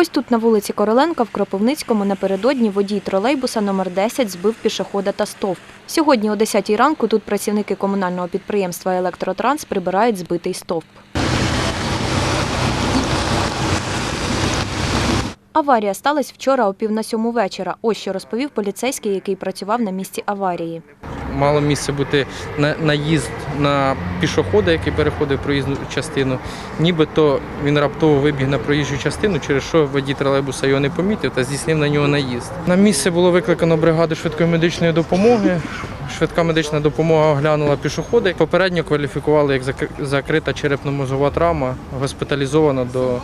Ось тут на вулиці Короленка в Кропивницькому напередодні водій тролейбуса номер 10 збив пішохода та стовп. Сьогодні о 10 ранку тут працівники комунального підприємства Електротранс прибирають збитий стовп. Аварія сталася вчора о пів на сьому вечора. Ось що розповів поліцейський, який працював на місці аварії. Мало місце бути наїзд на пішохода, який переходив проїзну частину. Нібито він раптово вибіг на проїжджу частину, через що водій тролейбуса його не помітив та здійснив на нього наїзд. На місце було викликано бригаду швидкої медичної допомоги. Швидка медична допомога оглянула пішохода. Попередньо кваліфікували як закрита черепно-мозова травма, госпіталізована до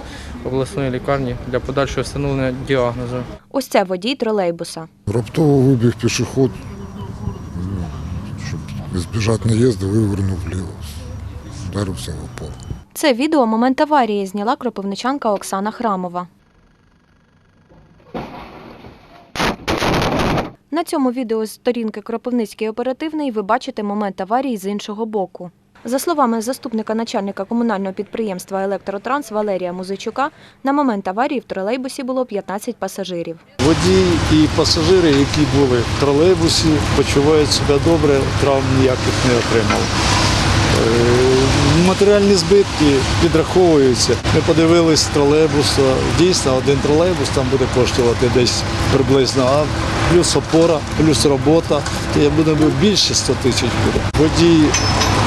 обласної лікарні для подальшого встановлення діагнозу. Ось це водій тролейбуса. Раптово вибіг пішоход, щоб збіжати наїзду, вивернув вліво, вдарився в опор. Це відео момент аварії зняла кропивничанка Оксана Храмова. На цьому відео з сторінки Кропивницький оперативний ви бачите момент аварії з іншого боку. За словами заступника начальника комунального підприємства Електротранс Валерія Музичука, на момент аварії в тролейбусі було 15 пасажирів. Водій і пасажири, які були в тролейбусі, почувають себе добре, травм ніяких не отримали. Е, Матеріальні збитки підраховуються. Ми подивились тролейбуса. Дійсно, один тролейбус там буде коштувати десь приблизно, а плюс опора, плюс робота. То я думаю, більше 100 тисяч буде. Водій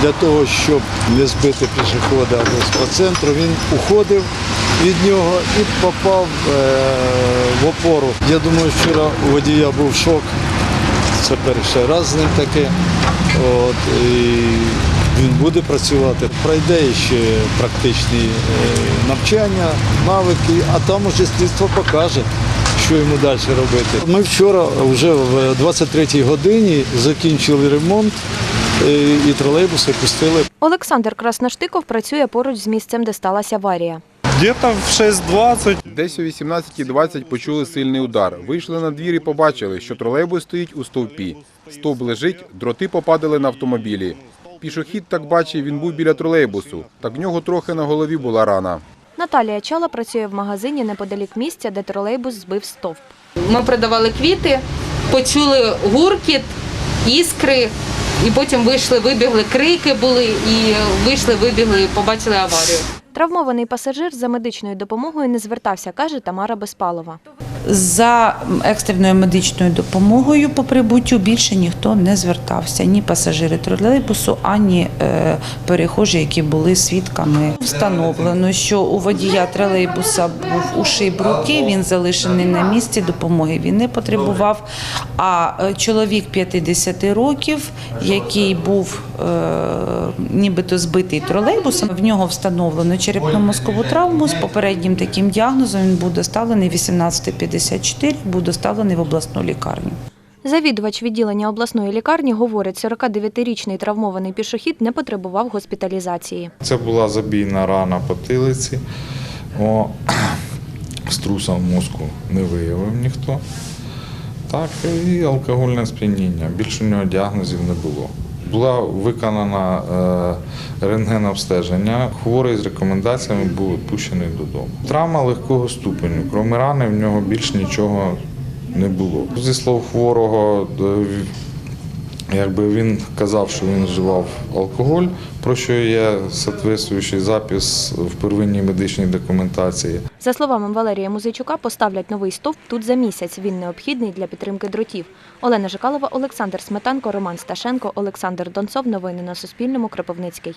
для того, щоб не збити пішохода по центру, він уходив від нього і попав е, в опору. Я думаю, вчора у водія був шок. Це перший раз з ним таке. От, і він буде працювати. Пройде ще практичні е, навчання, навики, а там уже слідство покаже, що йому далі робити. Ми вчора вже в 23-й годині закінчили ремонт е, і тролейбуси пустили. Олександр Красноштиков працює поруч з місцем, де сталася аварія. Где-то в 6.20 Десь о 18.20 почули сильний удар. Вийшли на двір і побачили, що тролейбус стоїть у стовпі. Стовп лежить, дроти попадали на автомобілі. Пішохід так бачив, він був біля тролейбусу. Так в нього трохи на голові була рана. Наталія Чала працює в магазині неподалік місця, де тролейбус збив стовп. Ми продавали квіти, почули гуркіт, іскри, і потім вийшли, вибігли, крики були, і вийшли, вибігли, побачили аварію. Травмований пасажир за медичною допомогою не звертався, каже Тамара Безпалова. За екстреною медичною допомогою по прибуттю більше ніхто не звертався, ні пасажири тролейбусу, ані е, перехожі, які були свідками. Встановлено, що у водія тролейбуса був ушиб руки, він залишений на місці, допомоги він не потребував. А е, чоловік 50 років, який був е, нібито збитий тролейбусом, в нього встановлено черепно-мозкову травму з попереднім таким діагнозом. Він був доставлений 1854, був доставлений в обласну лікарню. Завідувач відділення обласної лікарні говорить, 49-річний травмований пішохід не потребував госпіталізації. це була забійна рана потилиці. О, струса в мозку не виявив ніхто. Так, і алкогольне сп'яніння. Більше у нього діагнозів не було. Була виконана е, рентген-обстеження. Хворий з рекомендаціями був відпущений додому. Травма легкого ступеню. Крім рани, в нього більш нічого не було. Зі слов хворого, е, Якби він казав, що він вживав алкоголь, про що є соответствуючий запис в первинній медичній документації. За словами Валерія Музичука, поставлять новий стовп тут за місяць. Він необхідний для підтримки дротів. Олена Жикалова, Олександр Сметанко, Роман Сташенко, Олександр Донцов. Новини на Суспільному. Кропивницький.